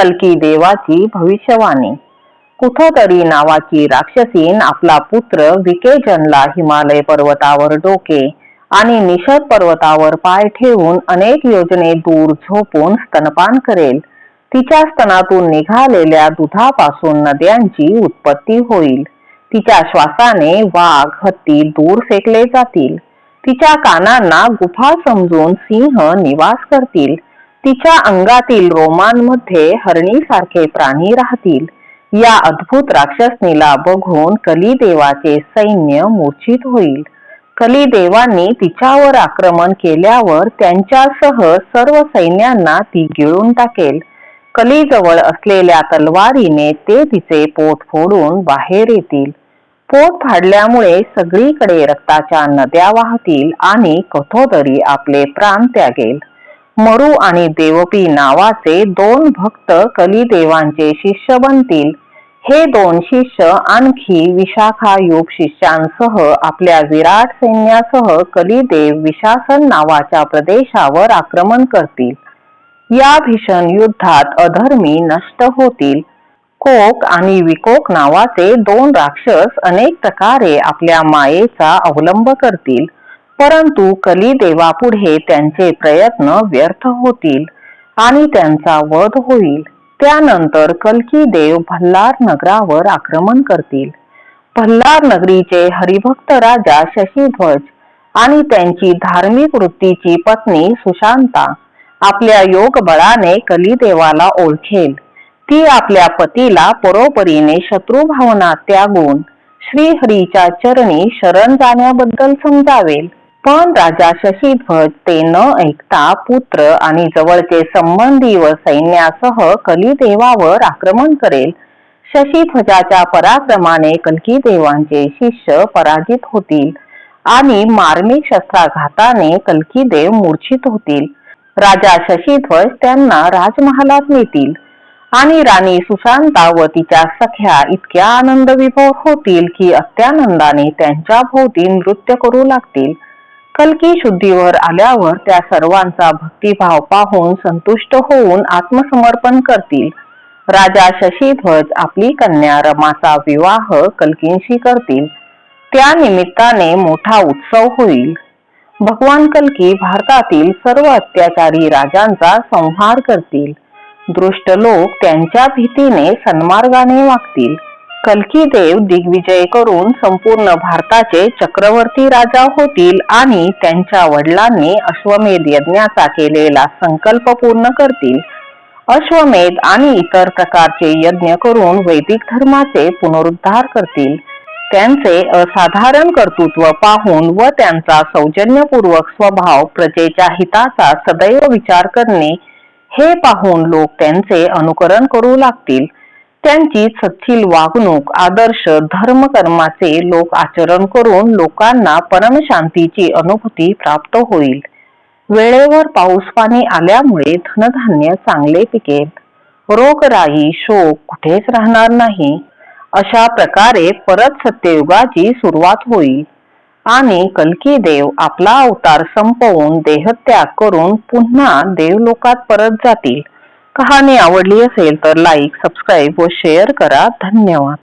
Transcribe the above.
कलकी देवाची भविष्यवाणी. कुठतरी नावाची राक्षसीन आपला पुत्र विकेजनला हिमालय पर्वतावर डोके आणि निषद पर्वतावर पाय ठेवून अनेक योजने दूर झोपून स्तनपान करेल. तिच्या स्तनातून निघालेल्या दुधापासून नद्यांची उत्पत्ती होईल. तिच्या श्वासाने वाघ हत्ती दूर फेकले जातील. तिच्या कानांना गुफा समजून सिंह निवास करतील. तिच्या अंगातील रोमांमध्ये हरणीसारखे प्राणी राहतील. या अद्भुत राक्षसनीला बघून कलिदेवाचे सैन्य मूर्छित होईल. कलिदेवांनी तिच्यावर आक्रमण केल्यावर त्यांच्यासह सर्व सैन्यांना ती गिळून टाकेल. कलीजवळ असलेल्या तलवारीने ते तिचे पोट फोडून बाहेर येतील. पोट फाडल्यामुळे सगळीकडे रक्ताच्या नद्या वाहतील आणि कथोदरी आपले प्राण त्यागेल. मरू आणि देवपी नावाचे दोन भक्त कलिदेवांचे शिष्य बनतील. हे दोन शिष्य आणखी विशाखा शिष्यांसह आपल्या विराट सैन्यासह कलिदेव विशासन नावाच्या प्रदेशावर आक्रमण करतील. या भीषण युद्धात अधर्मी नष्ट होतील. कोक आणि विकोक नावाचे दोन राक्षस अनेक प्रकारे आपल्या मायेचा अवलंब करतील. परंतु कलिदेवापुढे त्यांचे प्रयत्न व्यर्थ होतील आणि त्यांचा वध होईल. त्यानंतर कलकी देव भल्लार नगरावर आक्रमण करतील. भल्लार नगरीचे हरिभक्त राजा शशीध्वज आणि त्यांची धार्मिक वृत्तीची पत्नी सुशांता आपल्या योग बळाने कलिदेवाला ओळखेल. ती आपल्या पतीला परोपरीने शत्रुभावना त्यागून श्रीहरीच्या चरणी शरण जाण्याबद्दल समजावेल. पण राजा शशीध्वज ते न ऐकता पुत्र आणि जवळचे संबंधी व सैन्यासह कलिदेवावर आक्रमण करेल. शशीध्वजाच्या पराक्रमाने कलकीदेवांचे शिष्य पराजित होतील आणि मार्मिक शस्त्राघाताने कलकीदेव मूर्छित होतील. राजा शशीध्वज त्यांना राजमहालात नेतील आणि राणी सुशांता व तिच्या सख्या इतक्या आनंद विभोर होतील की अत्यानंदाने त्यांच्या भोवती नृत्य करू लागतील. कलकी शुद्धीवर आल्यावर त्या सर्वांचा भक्तिभाव पाहून संतुष्ट होऊन आत्मसमर्पण करतील. राजा शशीध्वज आपली कन्या रमाचा विवाह कल्कींशी करतील. त्या निमित्ताने मोठा उत्सव होईल. भगवान कल्की भारतातील सर्व अत्याचारी राजांचा संहार करतील. दृष्ट लोक त्यांच्या भीतीने सन्मार्गाने वागतील. कलकीदेव दिग्विजय करून संपूर्ण भारताचे चक्रवर्ती राजा होतील आणि त्यांच्या वडिलांनी अश्वमेध यज्ञाचा केलेला संकल्प पूर्ण करतील. अश्वमेध आणि इतर प्रकारचे यज्ञ करून वैदिक धर्माचे पुनरुद्धार करतील. त्यांचे असाधारण कर्तृत्व पाहून व त्यांचा सौजन्यपूर्वक स्वभाव प्रजेच्या हिताचा सदैव विचार करणे हे पाहून लोक त्यांचे अनुकरण करू लागतील. त्यांची सथील वागणूक आदर्श धर्मकर्माचे लोक आचरण करून लोकांना परमशांतीची अनुभूती प्राप्त होईल. वेळेवर पाऊस पाणी आल्यामुळे धनधान्य चांगले पिकेल. रोगराई शोक कुठेच राहणार नाही. अशा प्रकारे परत सत्ययुगाची सुरुवात होईल. आणि कलकी देव आपला अवतार संपवून देहत्याग करून पुन्हा देवलोकात परत जातील. कहाणी आवडली असेल तर लाईक सबस्क्राईब व शेअर करा. धन्यवाद.